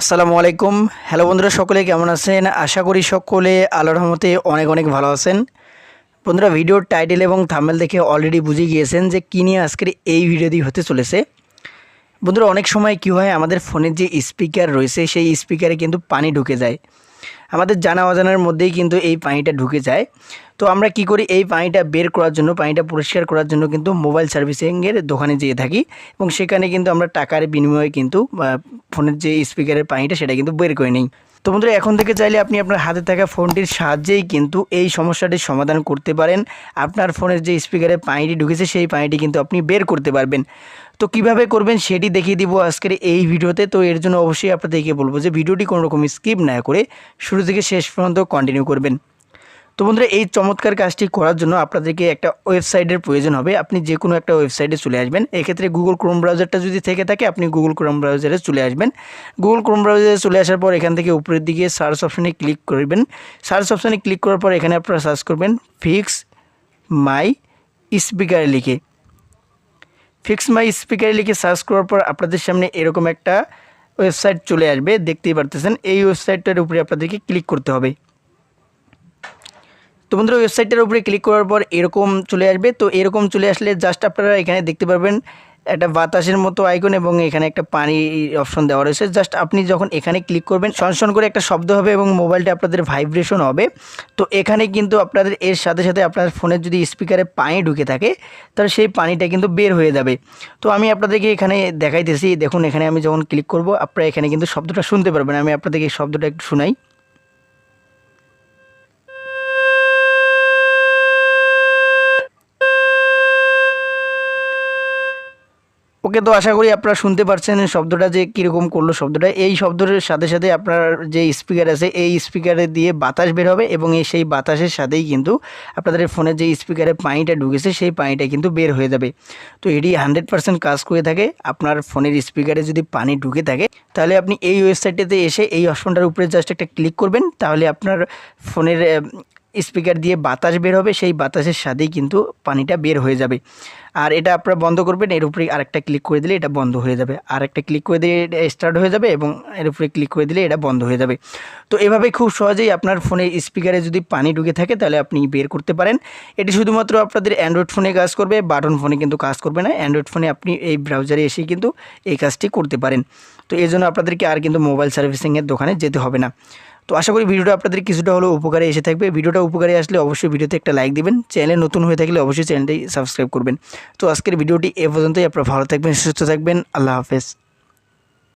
আসসালামু আলাইকুম। হ্যালো বন্ধুরা, সকলে কেমন আছেন? আশা করি সকলে আল্লাহর রহমতে অনেক অনেক ভালো আছেন। বন্ধুরা, ভিডিওর টাইটেল এবং থামেল দেখে অলরেডি বুঝে গিয়েছেন যে কী নিয়ে আজকের এই ভিডিওটি হতে চলেছে। বন্ধুরা, অনেক সময় কি হয়, আমাদের ফোনের যে স্পিকার রয়েছে, সেই স্পিকারে কিন্তু পানি ঢুকে যায়। আমাদের জানা অজানার মধ্যেই কিন্তু এই পানিটা ঢুকে যায়। তো আমরা কি করি, এই পানিটা বের করার জন্য, পানিটা পরিষ্কার করার জন্য কিন্তু মোবাইল সার্ভিসিংয়ের দোকানে যেয়ে থাকি এবং সেখানে কিন্তু আমরা টাকার বিনিময়ে কিন্তু ফোনের যে স্পিকারের পানিটা সেটা কিন্তু বের করে নিই। তো বন্ধুরা, এখন থেকে চাইলে আপনি আপনার হাতে থাকা ফোনটির সাহায্যেই কিন্তু এই সমস্যাটির সমাধান করতে পারেন। আপনার ফোনের যে স্পিকারে পানিটি ঢুকেছে, সেই পানিটি কিন্তু আপনি বের করতে পারবেন। তো কীভাবে করবেন সেটি দেখিয়ে দিব আজকের এই ভিডিওতে। তো এর জন্য অবশ্যই আপনাদেরকে বলব যে, ভিডিওটি কোনো রকম স্কিপ না করে শুরু থেকে শেষ পর্যন্ত কন্টিনিউ করবেন। তো বন্ধুরা, এই চমৎকার কাজটি করার জন্য আপনাদেরকে একটা ওয়েবসাইটের প্রয়োজন হবে। আপনি যে কোনো একটা ওয়েবসাইটে চলে আসবেন। এক্ষেত্রে গুগল ক্রোম ব্রাউজারটা যদি থেকে থাকে, আপনি গুগল ক্রোম ব্রাউজারে চলে আসবেন। গুগল ক্রোম ব্রাউজারে চলে আসার পর এখান থেকে উপরের দিকে সার্চ অপশানে ক্লিক করবেন। সার্চ অপশানে ক্লিক করার পর এখানে আপনারা সার্চ করবেন ফিক্স মাই স্পিকার লিখে। ফিক্স মাই স্পিকারে লিখে সার্চ করার পর আপনাদের সামনে এরকম একটা ওয়েবসাইট চলে আসবে। দেখতেই পারতেছেন, এই ওয়েবসাইটটার উপরে আপনাদেরকে ক্লিক করতে হবে। তো বন্ধুরা ওয়েবসাইটের উপরে ক্লিক করার পর এরকম চলে আসবে। তো এরকম চলে আসলে জাস্ট আপনারা এখানে দেখতে পারবেন একটা বাতাসের মতো আইকন এবং এখানে একটা পানি অপশন দেওয়া রয়েছে। জাস্ট আপনি যখন এখানে ক্লিক করবেন সনসন করে একটা শব্দ হবে এবং মোবাইলটা আপনাদের ভাইব্রেশন হবে। তো এখানে কিন্তু আপনাদের, এর সাথে সাথে আপনার ফোনের যদি স্পিকারে পানি ঢুকে থাকে, তাহলে সেই পানিটা কিন্তু বের হয়ে যাবে। তো আমি আপনাদেরকে এখানে দেখাইতেছি। দেখুন, এখানে আমি যখন ক্লিক করব, আপনারা এখানে কিন্তু শব্দটা শুনতে পারবেন। আমি আপনাদেরকে এই শব্দটা একটু শোনাই। ওকে তো আশা করি আপনারা শুনতে পারছেন শব্দটা যে কীরকম করল শব্দটা। এই শব্দের সাথে সাথে আপনার যে স্পিকার আছে, এই স্পিকারে দিয়ে বাতাস বের হবে এবং এই সেই বাতাসের সাথেই কিন্তু আপনাদের ফোনের যে স্পিকারে পানিটা ঢুকেছে, সেই পানিটা কিন্তু বের হয়ে যাবে। তো এটি হান্ড্রেড পার্সেন্ট কাজ করে থাকে। আপনার ফোনের স্পিকারে যদি পানি ঢুকে থাকে, তাহলে আপনি এই ওয়েবসাইটটিতে এসে এই অপশনটার উপরে জাস্ট একটা ক্লিক করবেন। তাহলে আপনার ফোনের স্পিকার দিয়ে বাতাস বের হবে, সেই বাতাসের সাথেই কিন্তু পানিটা বের হয়ে যাবে। আর এটা আপনারা বন্ধ করবেন, এর উপরে আরেকটা ক্লিক করে দিলে এটা বন্ধ হয়ে যাবে। আর একটা ক্লিক করে দিলে এটা স্টার্ট হয়ে যাবে এবং এর উপরে ক্লিক করে দিলে এটা বন্ধ হয়ে যাবে। তো এভাবে খুব সহজেই আপনার ফোনে স্পিকারে যদি পানি ঢুকে থাকে, তাহলে আপনি বের করতে পারেন। এটি শুধুমাত্র আপনাদের অ্যান্ড্রয়েড ফোনে কাজ করবে বাটন ফোনে কিন্তু কাজ করবে না। অ্যান্ড্রয়েড ফোনে আপনি এই ব্রাউজারে এসেই কিন্তু এই কাজটি করতে পারেন। তো এই জন্য আপনাদেরকে আর কিন্তু মোবাইল সার্ভিসিংয়ের দোকানে যেতে হবে না। তো আশা করি ভিডিওটা আপনাদের কিছুটা হলেও উপকারে এসে থাকবে। ভিডিওটা উপকারে আসলে অবশ্যই ভিডিওতে একটা লাইক দিবেন। চ্যানেল নতুন হয়ে থাকলে অবশ্যই চ্যানেলটি সাবস্ক্রাইব করবেন। তো আজকের ভিডিওটি এ পর্যন্তই। আপনারা ভালো থাকবেন, সুস্থ থাকবেন। আল্লাহ হাফেজ।